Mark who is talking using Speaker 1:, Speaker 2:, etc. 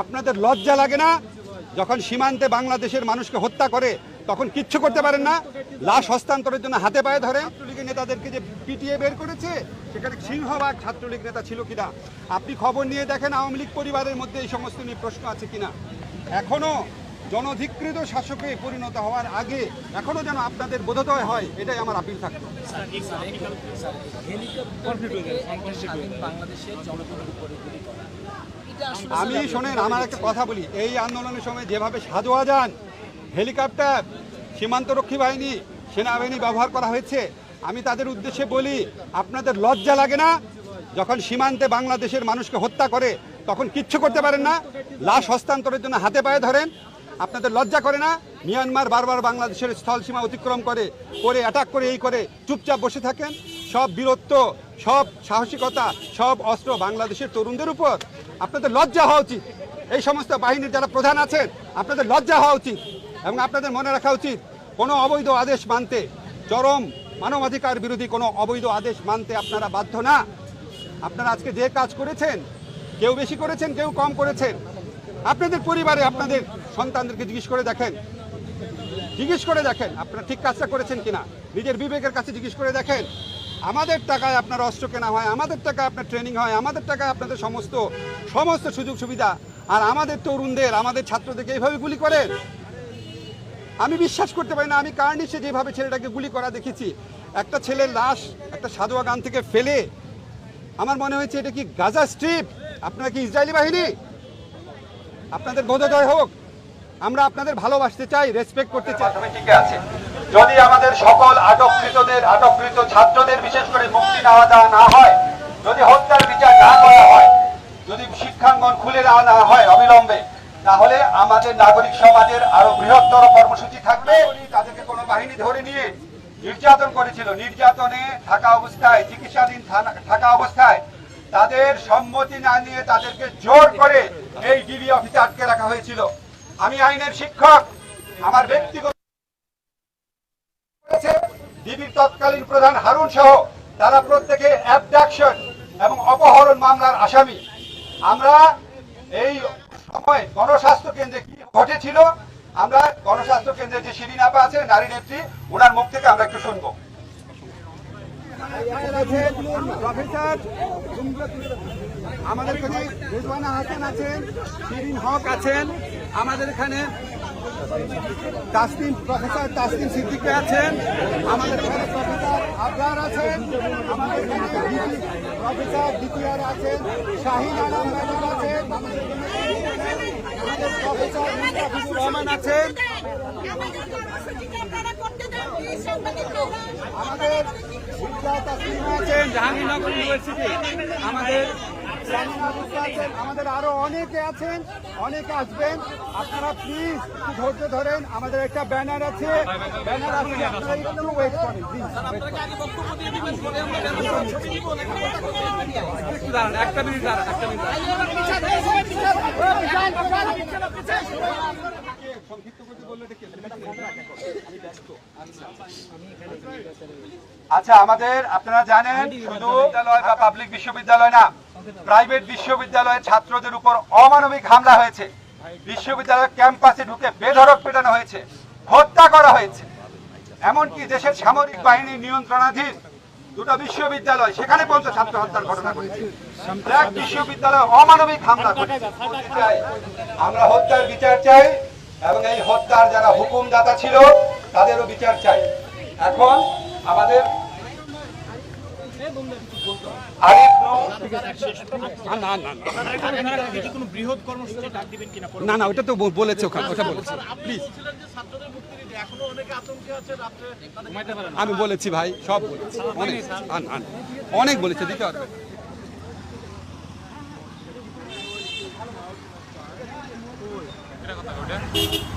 Speaker 1: আপনাদের লজ্জা লাগে না? যখন সীমান্তে বাংলাদেশের মানুষকে হত্যা করে, তখন কিচ্ছু করতে পারেন না। লাশ হস্তান্তরের জন্য হাতে পায়ে ধরে ছাত্রলীগের নেতাদেরকে যে পিটিয়ে বের করেছে, সেখানে সিংহবাগ ছাত্রলীগ নেতা ছিল কিনা? আপনি খবর নিয়ে দেখেন আওয়ামী লীগ পরিবারের মধ্যে এই সমস্ত নিয়ে প্রশ্ন আছে কিনা? এখনও জনধিকৃত শাসকে পরিণত হওয়ার আগে এখনও যেন আপনাদের বোধোদয় হয়, এটাই আমার আপিল থাকবে। আমি শোনেন, আমার একটা কথা বলি। এই আন্দোলনের সময় যেভাবে সাজোয়া যান, হেলিকপ্টার, সীমান্তরক্ষী বাহিনী, সেনাবাহিনী ব্যবহার করা হয়েছে, আমি তাদের উদ্দেশ্যে বলি, আপনাদের লজ্জা লাগে না? যখন সীমান্তে বাংলাদেশের মানুষকে হত্যা করে, তখন কিচ্ছু করতে পারেন না। লাশ হস্তান্তরের জন্য হাতে পায়ে ধরেন আপনাদের লজ্জা করে না? মিয়ানমার বারবার বাংলাদেশের স্থল সীমা অতিক্রম করে করে অ্যাটাক করে, এই করে চুপচাপ বসে থাকেন? সব বীরত্ব, সব সাহসিকতা, সব অস্ত্র বাংলাদেশের তরুণদের উপর? আপনাদের লজ্জা হওয়া উচিত। এই সমস্ত বাহিনীর যারা প্রধান আছেন, আপনাদের লজ্জা হওয়া উচিত এবং আপনাদের মনে রাখা উচিত, কোনো অবৈধ আদেশ মানতে, চরম মানবাধিকার বিরোধী কোনো অবৈধ আদেশ মানতে আপনারা বাধ্য না। আপনারা আজকে যে কাজ করেছেন, কেউ বেশি করেছেন, কেউ কম করেছেন। আপনাদের পরিবারে আপনাদের সন্তানদেরকে জিজ্ঞেস করে দেখেন। জিজ্ঞেস করে দেখেন, আপনারা ঠিক কাজটা করেছেন কিনা? নিজের বিবেকের কাছে জিজ্ঞেস করে দেখেন। আমাদের টাকায় আপনার অস্ত্র কেনা হয়, আমাদের টাকায় আপনার ট্রেনিং হয়, আমাদের টাকায় আপনাদের সমস্ত সমস্ত সুযোগ সুবিধা। আর আমাদের তরুণদের, আমাদের ছাত্রদেরকে এইভাবে গুলি করেন। আমি বিশ্বাস করতে পারি না, আমি কার্নিশে যেভাবে ছেলেটাকে গুলি করা দেখেছি, একটা ছেলের লাশ একটা সাদোয়া গান থেকে ফেলে, আমার মনে হয়েছে এটা কি গাজা স্ট্রিপ? আপনারা কি ইসরায়েলি বাহিনী? আপনাদের বোধোদয় হোক। আমরা আপনাদের ভালোবাসতে চাই রেসপেক্ট করতে চাই। ঠিক আছে। যদি আমাদের সকল আটককৃতদের, আটককৃত ছাত্রদের, বিশেষ করে মুক্তি নেওয়া দেওয়া না হয়, যদি হত্যার বিচার না করা হয়, যদি শিক্ষাঙ্গন খুলে দেওয়া না হয় অবিলম্বে, তাহলে আমাদের নাগরিক সমাজের আরও বৃহত্তর কর্মসূচি থাকবে। তাদেরকে কোনো বাহিনী ধরে নিয়ে নির্যাতন করেছিল। নির্যাতনে থাকা অবস্থায়, চিকিৎসাধীন থাকা অবস্থায় তাদের সম্মতি না নিয়ে তাদেরকে জোর করে এই ডিবি অফিসে আটকে রাখা হয়েছিল। আমি আইনের শিক্ষক, আমার ব্যক্তিগত ডিবির তৎকালীন প্রধান হারুন সহ তারা প্রত্যেকে অ্যাবডাকশন এবং অপহরণ মামলার আসামি। আমরা এই সময় গণস্বাস্থ্য কেন্দ্রে কি ঘটেছিল, আমরা গণস্বাস্থ্য কেন্দ্রে যে শিরিন আপা আছে, নারী নেত্রী, ওনার মুখ থেকে আমরা একটু শুনব। আমাদের রেজওয়ানা হাসান আছেন, শিরিন হক আছেন আমাদের এখানে তাসলিম প্রফেসর তাসলিম সিদ্দিকী আছেন। আমাদের এখানে প্রফেসর আবরার আছেন। আমাদের এখানে প্রফেসর ডিপিআর আছেন। শাহিন আলম ম্যাডাম আছেন। আমাদের প্রফেসর মুস্তাফিজুর রহমান আছেন।
Speaker 2: আমাদের
Speaker 1: আছেন। জাহাঙ্গীরনগর ইউনিভার্সিটি। আমাদের আছেন আমাদের আরও অনেকে আছেন অনেকে আসবেন আপনারা প্লিজ একটু ধৈর্য ধরেন আমাদের একটা ব্যানার আছে ব্যানার আছে আপনারা একটু ওয়েট করেন একটা মিনিট একটা মিনিট সংক্ষিপ্ত করতে বললে আচ্ছা আমাদের, আপনারা জানেন, শুধু বিদ্যালয় বা পাবলিক বিশ্ববিদ্যালয় না প্রাইভেট বিশ্ববিদ্যালয়ের ছাত্রদের উপর অমানবিক হামলা হয়েছে। বিশ্ববিদ্যালয়ের ক্যাম্পাসে ঢুকে বেধড়ক পেটানো হয়েছে, হত্যা করা হয়েছে। এমনকি দেশের সামরিক বাহিনীর নিয়ন্ত্রণাধীন দুটো বিশ্ববিদ্যালয়, সেখানে পর্যন্ত ছাত্র হত্যার ঘটনা ঘটেছে। বিশ্ববিদ্যালয়ে অমানবিক হামলা আমরা হত্যার বিচার চাই। এবং এই হত্যার যারা হুকুমদাতা ছিল তাদেরও বিচার চাই এখন আমাদের না, না, না, না।
Speaker 3: কোনো বৃহৎ কর্মসূচি ডাক দিবেন কিনা
Speaker 1: না না ওটা তো বলেছে ওখানে ওটা বলেছে প্লিজ
Speaker 3: এখনও অনেকে আতঙ্কে আছে রাত্রে
Speaker 1: আমি বলেছি ভাই সব বলেছি অনেক আন, আন। অনেক বলেছে দিতে পারবে Thank you.